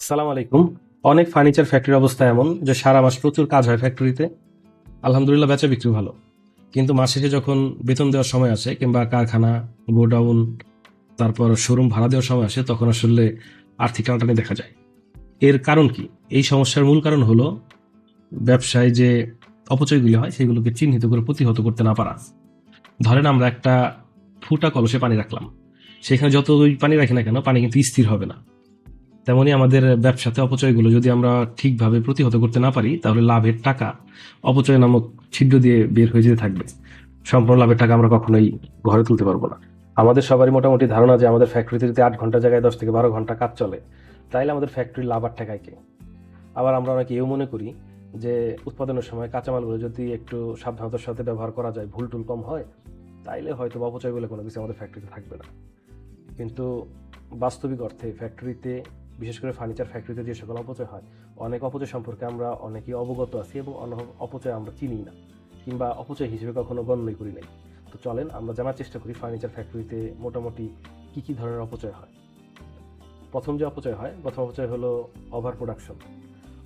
সালাম আলাইকুম। অনেক ফার্নিচার ফ্যাক্টরির অবস্থা এমন যে সারা মাস প্রচুর কাজ হয় ফ্যাক্টরিতে। আলহামদুলিল্লাহ বেচা বিক্রি ভালো। কিন্তু মাসে যখন বেতন দেওয়ার সময় আসে কিংবা কারখানা, গোডাউন, তারপর শোরুম ভাড়া দেওয়ার সময় আসে, তখন আসলে আর্থিক টানাটানি দেখা যায়। এর কারণ কি? এই সমস্যার মূল কারণ হলো ব্যবসায় যে অপচয়গুলি হয়, সেগুলোকে চিহ্নিত করে প্রতিহত করতে না পারা। ধরেন আমরা একটা ফুটা কলসে পানি রাখলাম। সেখানে যতই পানি রাখি না কেন, পানি কিন্তু স্থির হবে না। তেমনি আমাদের ব্যবসাতে অপচয়গুলো যদি আমরা ঠিকভাবে প্রতিহত করতে না পারি, তাহলে লাভের টাকা অপচয় নামক ছিদ্র দিয়ে বের হয়ে যেতে থাকবে। সম্পূর্ণ লাভের টাকা আমরা কখনোই ঘরে তুলতে পারব না। আমাদের সবারই মোটামুটি ধারণা যে আমাদের ফ্যাক্টরিতে যদি আট ঘণ্টা জায়গায় দশ থেকে বারো ঘণ্টা কাজ চলে, তাইলে আমাদের ফ্যাক্টরির লাভ আর টাকায় কে? আবার আমরা অনেকে এও মনে করি যে উৎপাদনের সময় কাঁচামালগুলো যদি একটু সাবধানতার সাথে ব্যবহার করা যায়, ভুল টুল কম হয় তাইলে হয়তো বা অপচয় বলে কোনো কিছু আমাদের ফ্যাক্টরিতে থাকবে না। কিন্তু বাস্তবিক অর্থে ফ্যাক্টরিতে বিশেষ করে ফার্নিচার ফ্যাক্টরিতে যে সকল অপচয় হয়, অনেক অপচয় সম্পর্কে আমরা অনেকেই অবগত আছি এবং অনেক অপচয় আমরা চিনি না, কিংবা অপচয় হিসেবে কখনো গণ্যই করি নাই। তো চলেন আমরা জানার চেষ্টা করি ফার্নিচার ফ্যাক্টরিতে মোটামুটি কী কী ধরনের অপচয় হয়। প্রথম যে অপচয় হয়, প্রথম অপচয় হলো ওভার প্রোডাকশন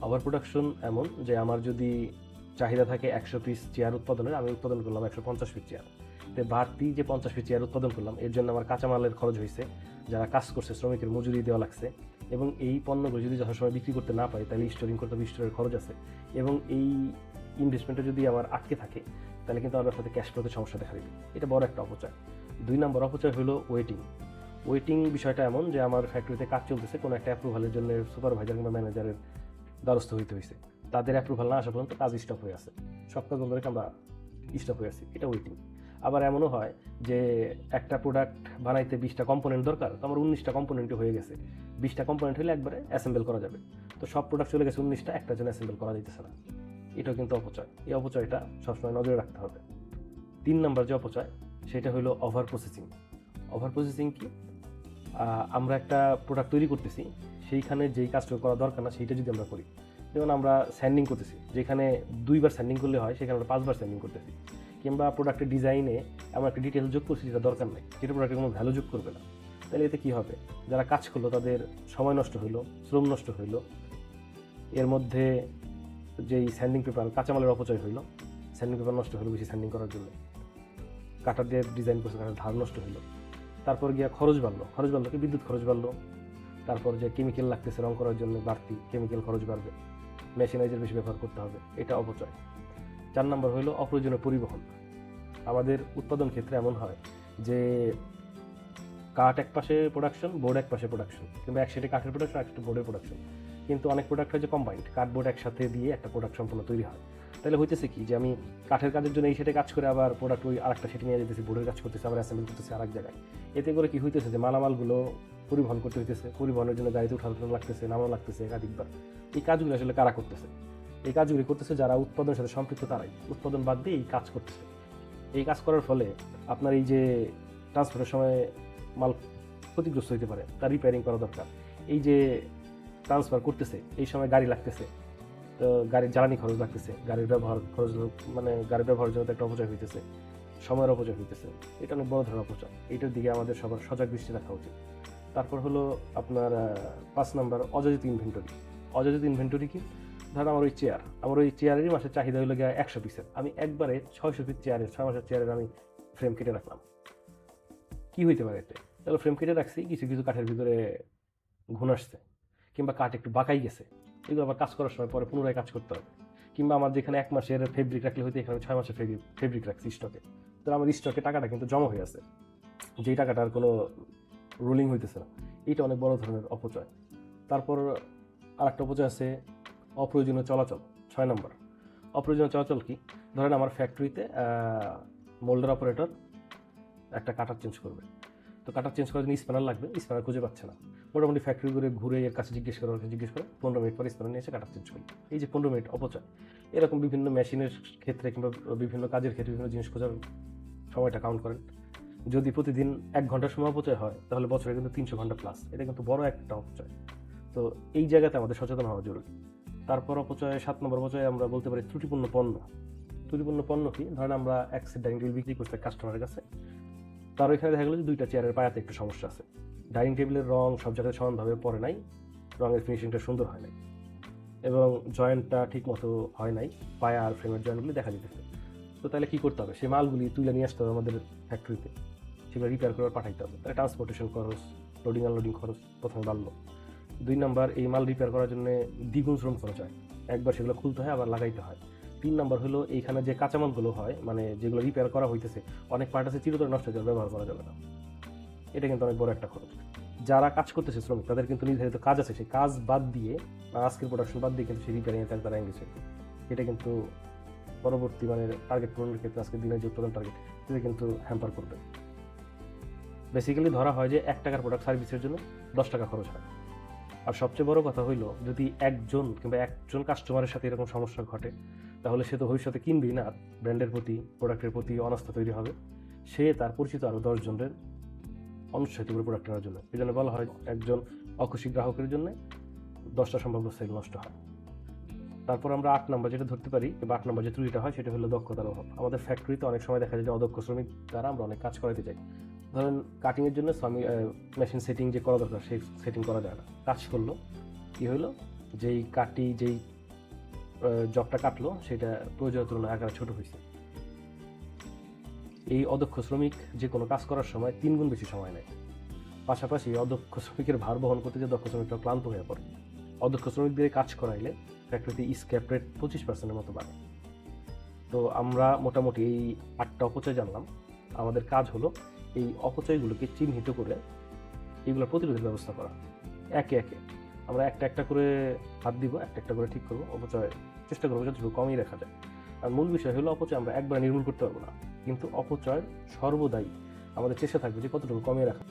ওভার প্রোডাকশন এমন যে আমার যদি চাহিদা থাকে একশো পিস চেয়ার উৎপাদনের, আমি উৎপাদন করলাম একশো পঞ্চাশ পিস চেয়ার তো বাড়তি যে পঞ্চাশ পিস চেয়ার উৎপাদন করলাম, এর জন্য আমার কাঁচামালের খরচ হয়েছে, যারা কাজ করছে, শ্রমিকের মজুরি দেওয়া লাগছে, এবং এই পণ্যগুলো যদি যথাসময় বিক্রি করতে না পারি, তাহলে স্টোরিং করতে হবে স্টোরের খরচ আছে। এবং এই ইনভেস্টমেন্টটা যদি আমার আটকে থাকে, তাহলে কিন্তু আমার ব্যবসাতে ক্যাশ ফ্লোতে সমস্যা দেখা দেবে। এটা বড় একটা অপচয়। দুই নম্বর অপচয় হলো ওয়েটিং ওয়েটিং বিষয়টা এমন যে আমার ফ্যাক্টরিতে কাজ চলতেছে, কোনো একটা অ্যাপ্রুভালের জন্য সুপারভাইজার কিংবা ম্যানেজারের দ্বারস্থ হইতে হয়েছে তাদের অ্যাপ্রুভাল না আসা পর্যন্ত কাজ স্টপ হয়ে আছে। সব কাজ বন্ধ রেখে আমরা স্টপ হয়ে আছি। এটা ওয়েটিং আবার এমনও হয় যে একটা প্রোডাক্ট বানাইতে বিশটা কম্পোনেন্ট দরকার, তো আমার উনিশটা কম্পোনেন্টই হয়ে গেছে। বিশটা কম্পোনেন্ট হলে একবারে অ্যাসেম্বল করা যাবে। তো সব প্রোডাক্ট চলে গেছে উনিশটা, একটা জন্য অ্যাসেম্বল করা যেতেছে না। এটাও কিন্তু অপচয়। এই অপচয়টা সবসময় নজরে রাখতে হবে। তিন নম্বর যে অপচয়, সেটা হলো ওভার প্রসেসিং ওভার প্রসেসিং কি আমরা একটা প্রোডাক্ট তৈরি করতেছি, সেইখানে যেই কাজটা করা দরকার না, সেইটা যদি আমরা করি। যেমন আমরা স্যান্ডিং করতেছি, যেখানে দুইবার স্যান্ডিং করলে হয়, সেখানে আমরা পাঁচবার স্যান্ডিং করতেছি। কিংবা প্রোডাক্টের ডিজাইনে এমন একটা ডিটেল যোগ করছি যেটা দরকার নেই। যেটা প্রোডাক্টের কোনো ভ্যালু যোগ করবে না। তাহলে এতে কী হবে? যারা কাজ করল, তাদের সময় নষ্ট হইল, শ্রম নষ্ট হইল, এর মধ্যে যেই স্যান্ডিং পেপার কাঁচামালের অপচয় হইল স্যান্ডিং পেপার নষ্ট হলো বেশি স্যান্ডিং করার জন্য। কাটার দিয়ে ডিজাইন করছে কাটার ধার নষ্ট হইল। তারপর গিয়া খরচ বাড়লো। খরচ বাড়লো কি? বিদ্যুৎ খরচ বাড়লো। তারপর যে কেমিক্যাল লাগতেছে রং করার জন্য বাড়তি কেমিক্যাল খরচ বাড়বে। মেশিনাইজার বেশি ব্যবহার করতে হবে। এটা অপচয়। চার নম্বর হলো অপ্রয়োজনীয় পরিবহন। আমাদের উৎপাদন ক্ষেত্রে এমন হয় যে কাঠ এক পাশে প্রোডাকশন বোর্ড এক পাশে প্রোডাকশন কিংবা এক সেটে কাঠের প্রোডাকশন এক সেটে বোর্ডের প্রোডাকশন কিন্তু অনেক প্রোডাক্ট হয় যে কম্বাইন্ড কাঠ বোর্ড একসাথে দিয়ে একটা প্রোডাক্ট সম্পূর্ণ তৈরি হয়। তাহলে হইতেছে কি যে আমি কাঠের কাজের জন্য এই সেটে কাজ করে আবার প্রোডাক্ট ওই আরেকটা সেটে নিয়ে যেতেছি বোর্ডের কাজ করতেছি, আবার অ্যাসেম্বল করতেছি আরেক জায়গায়। এতে করে কি হইতেছে যে মালামালগুলো পরিবহন করতে হইতেছে, পরিবহনের জন্য গাড়িতে উঠানো লাগতেছে, নামানো লাগতেছে একাধিকবার। এই কাজগুলো আসলে কারা করতেছে? এই কাজগুলি করতেছে যারা উৎপাদনের সাথে সম্পৃক্ত তারাই। উৎপাদন বাদ দিয়ে এই কাজ করতেছে। এই কাজ করার ফলে আপনার এই যে ট্রান্সপোর্টের সময় মাল ক্ষতিগ্রস্ত হইতে পারে, তার রিপেয়ারিং করা দরকার। এই যে ট্রান্সফার করতেছে, এই সময় গাড়ি লাগতেছে, তো গাড়ির জ্বালানি খরচ লাগতেছে গাড়ির ব্যবহার খরচ মানে গাড়ির ব্যবহারের জন্য একটা অপচয় হইতেছে, সময়ের অপচয় হইতেছে। এটা অনেক বড় ধরনের অপচয়। এটার দিকে আমাদের সবার সজাগ দৃষ্টি রাখা উচিত। তারপর হলো আপনার পাঁচ নাম্বার অযাচিত ইনভেন্টরি অযাচিত ইনভেন্টরি কি? ধরেন আমার ওই চেয়ার আমার ওই চেয়ারেরই মাসের চাহিদা হলো গিয়ে একশো পিসের। আমি একবারে ছয়শো পিস চেয়ারের ছয় মাসের চেয়ারের আমি ফ্রেম কেটে রাখলাম। কি হইতে পারে এতে? তাহলে ফ্রেম কেটে রাখছি, কিছু কিছু কাঠের ভিতরে ঘুণ আসছে, কিংবা কাঠ একটু বাঁকাই গেছে। এগুলো আবার কাজ করার সময় পরে পুনরায় কাজ করতে হবে। কিংবা আমার যেখানে এক মাসের ফেব্রিক রাখলে হয়তো এখানে ছয় মাসের ফেব্রিক ফেব্রিক রাখছি স্টকে তাহলে আমার স্টকে টাকাটা কিন্তু জমা হয়ে আছে। যেই টাকাটার কোনো রোলিং হইতেছে না। এইটা অনেক বড় ধরনের অপচয়। তারপর আরেকটা অপচয় আছে অপ্রয়োজনীয় চলাচল, ছয় নম্বর। অপ্রয়োজনীয় চলাচল কি? ধরেন আমার ফ্যাক্টরিতে মোল্ডার অপারেটর একটা কাটার চেঞ্জ করবে। তো কাটার চেঞ্জ করার জন্য স্প্যানার লাগবে স্প্যানার খুঁজে পাচ্ছে না। মোটামুটি ফ্যাক্টরি ঘুরে ঘুরে এর কাছে জিজ্ঞেস করে, ওর জিজ্ঞেস করে, পনেরো মিনিট পরে স্প্যানার নিয়ে এসে কাটার চেঞ্জ করি এই যে পনেরো মিনিট অপচয়, এরকম বিভিন্ন মেশিনের ক্ষেত্রে কিংবা বিভিন্ন কাজের ক্ষেত্রে বিভিন্ন জিনিস খোঁজার সময়টা কাউন্ট করেন। যদি প্রতিদিন এক ঘণ্টার সময় অপচয় হয়, তাহলে বছরে কিন্তু তিনশো ঘণ্টা প্লাস এটা কিন্তু বড় একটা অপচয়। তো এই জায়গাতে আমাদের সচেতন হওয়া জরুরি। তারপর অপচয়, সাত নম্বর অপচয় আমরা বলতে পারি ত্রুটিপূর্ণ পণ্য। ত্রুটিপূর্ণ পণ্য কি? ধরেন আমরা এক সেট ডাইনিং টেবিল বিক্রি করতে কাস্টমারের কাছে। তার ওইখানে দেখা গেলো যে দুইটা চেয়ারের পায়াতে একটু সমস্যা আছে। ডাইনিং টেবিলের রং সব জায়গায় সমানভাবে পড়ে নাই, রঙের ফিনিশিংটা সুন্দর হয় নাই এবং জয়েন্টটা ঠিক মতো হয় নাই, পায়া আর ফ্রেমের জয়েন্টগুলি দেখা যেতেছে। তো তাহলে কী করতে হবে? সেই মালগুলি তুলে নিয়ে আসতে হবে আমাদের ফ্যাক্টরিতে সেগুলো রিপেয়ার করে পাঠাইতে হবে। তাহলে ট্রান্সপোর্টেশন খরচ লোডিং আনলোডিং খরচ প্রথমে বাড়লো। দুই নাম্বার এই মাল রিপেয়ার করার জন্য দ্বিগুণ শ্রম খরচ হয়। একবার সেগুলো খুলতে হয়, আবার লাগাইতে হয়। তিন নাম্বার হলো এইখানে যে কাঁচামালগুলো হয় মানে যেগুলো রিপেয়ার করা হইতেছে, অনেক পার্ট আছে চিরতরে নষ্ট হয়ে যাবে, ব্যবহার করা যাবে না। এটা কিন্তু অনেক বড় একটা খরচ। যারা কাজ করতেছে শ্রমিক, তাদের কিন্তু নির্ধারিত কাজ আছে, সেই কাজ বাদ দিয়ে আজকের প্রোডাকশন বাদ দিয়ে কিন্তু সেই রিপেয়ারিং এর তারা গেছে এটা কিন্তু পরবর্তী মানে টার্গেট পূরণের ক্ষেত্রে আজকের দিনের যে উৎপাদন টার্গেট সেটা কিন্তু হ্যাম্পার করবে। বেসিক্যালি ধরা হয় যে এক টাকার প্রোডাক্ট সার্ভিসের জন্য দশ টাকা খরচ হয়। আর সবচেয়ে বড় কথা হইল, যদি একজন কিংবা একজন কাস্টমারের সাথে এরকম সমস্যা ঘটে, তাহলে সে তো ভবিষ্যতে কিনবেই না ব্র্যান্ডের প্রতি প্রোডাক্টের প্রতি অনাস্থা তৈরি হবে। সে তার পরিচিত আরও দশজনের অনুৎসাহিত করে প্রোডাক্ট নেওয়ার জন্য। এই জন্য বলা হয় একজন অখুশি গ্রাহকের জন্য দশটা সম্ভাব্য সেল নষ্ট হয়। তারপর আমরা আট নম্বর যেটা ধরতে পারি বা আট নম্বর যে ত্রুটিটা হয়, সেটা হলো দক্ষতার অভাব। আমাদের ফ্যাক্টরিতে অনেক সময় দেখা যায় যে অদক্ষ শ্রমিক দ্বারা আমরা অনেক কাজ করাতে চাই ধরেন কাটিংয়ের জন্য মেশিন সেটিং যে করা দরকার, সেই সেটিং করা যায় না। কাজ করল, কি হলো? যেই কাটি যেই জবটা কাটলো, সেটা প্রয়োজনের তুলনায় আকারে ছোট হয়েছে। এই অদক্ষ শ্রমিক যে কোনো কাজ করার সময় তিন গুণ বেশি সময় নেয়। পাশাপাশি অদক্ষ শ্রমিকের ভার বহন করতে যে দক্ষ শ্রমিকটা ক্লান্ত হয়ে পড়ে। অদক্ষ শ্রমিকদের কাজ করাইলে ফ্যাক্টরিতে স্ক্যাপ রেট পঁচিশ পার্সেন্টের মতো বাড়ে। তো আমরা মোটামুটি এই আটটা অপচয় জানলাম। আমাদের কাজ হলো এই অপচয়গুলোকে চিহ্নিত করে এগুলো প্রতিরোধের ব্যবস্থা করা। একে একে। আমরা একটা একটা করে হাত দিব, একটা একটা করে ঠিক করব, অপচয় চেষ্টা করব যতটুকু কমই রাখা যায়। আর মূল বিষয় হলো অপচয় আমরা একবার নির্মূল করতে পারব না। কিন্তু অপচয় সর্বদাই আমাদের চেষ্টা থাকবে যে কতটুকু কমিয়ে রাখা